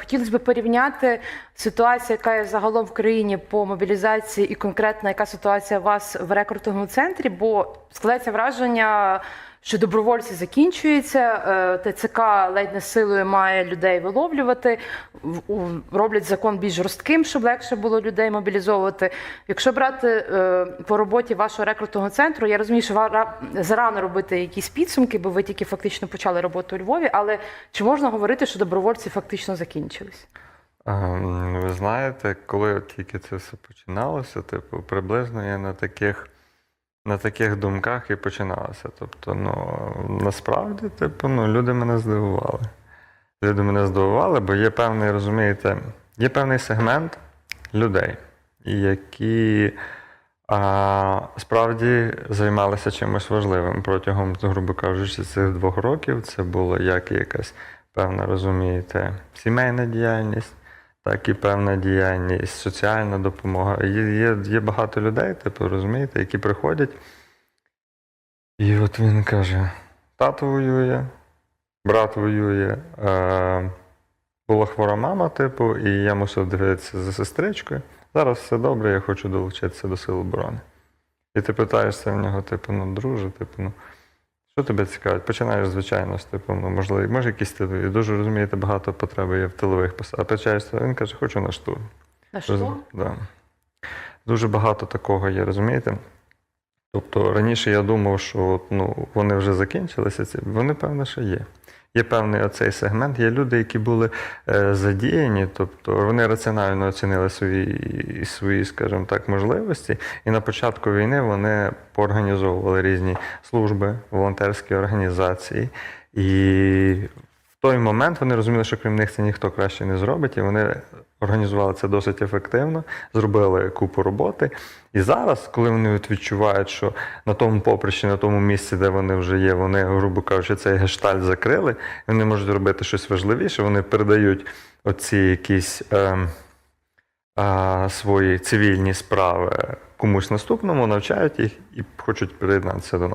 Хотілося б порівняти ситуацію, яка є загалом в країні по мобілізації, і конкретно яка ситуація у вас в рекрутинговому центрі, бо складається враження, що добровольці закінчуються, е, ТЦК ледь не силою має людей виловлювати, роблять закон більш жорстким, щоб легше було людей мобілізовувати. Якщо брати е, по роботі вашого рекрутного центру, я розумію, що зарано робити якісь підсумки, бо ви тільки фактично почали роботу у Львові. Але чи можна говорити, що добровольці фактично закінчились? Ем, Ви знаєте, коли тільки це все починалося, типу, приблизно я на таких, на таких думках і починалося. Тобто, ну, насправді, типу, ну, люди мене здивували. Люди мене здивували, бо є певний, розумієте, є певний сегмент людей, які а, справді займалися чимось важливим протягом, грубо кажучи, цих двох років. Це було як якась певна, розумієте, сімейна діяльність, так і певна діяльність, соціальна допомога. Є, є, є багато людей, типу, розумієте, які приходять. І от він каже: тато воює, брат воює. Е, була хвора мама, типу, і я мусив дивитися за сестричкою. Зараз все добре, я хочу долучитися до Сил оборони. І ти питаєшся в нього, типу, ну, друже, типу, ну, що тебе цікавить? Починаєш, звичайно, з типу, ну, можливо, може якісь тилові. Дуже розумієте, багато потреби є в тилових посадах. Почаєшся, він каже, хочу на штурм. На штурм? Да. Дуже багато такого є, розумієте? Тобто раніше я думав, що ну, вони вже закінчилися, ці, вони, певно, що є. Є певний оцей сегмент, є люди, які були е, задіяні, тобто вони раціонально оцінили свої, свої, скажімо так, можливості. І на початку війни вони поорганізовували різні служби, волонтерські організації. І той момент вони розуміли, що крім них це ніхто краще не зробить, і вони організували це досить ефективно, зробили купу роботи. І зараз, коли вони відчувають, що на тому поприщі, на тому місці, де вони вже є, вони, грубо кажучи, цей гештальт закрили, вони можуть робити щось важливіше, вони передають оці якісь ем, а, свої цивільні справи комусь наступному, навчають їх і хочуть приєднатися до нас.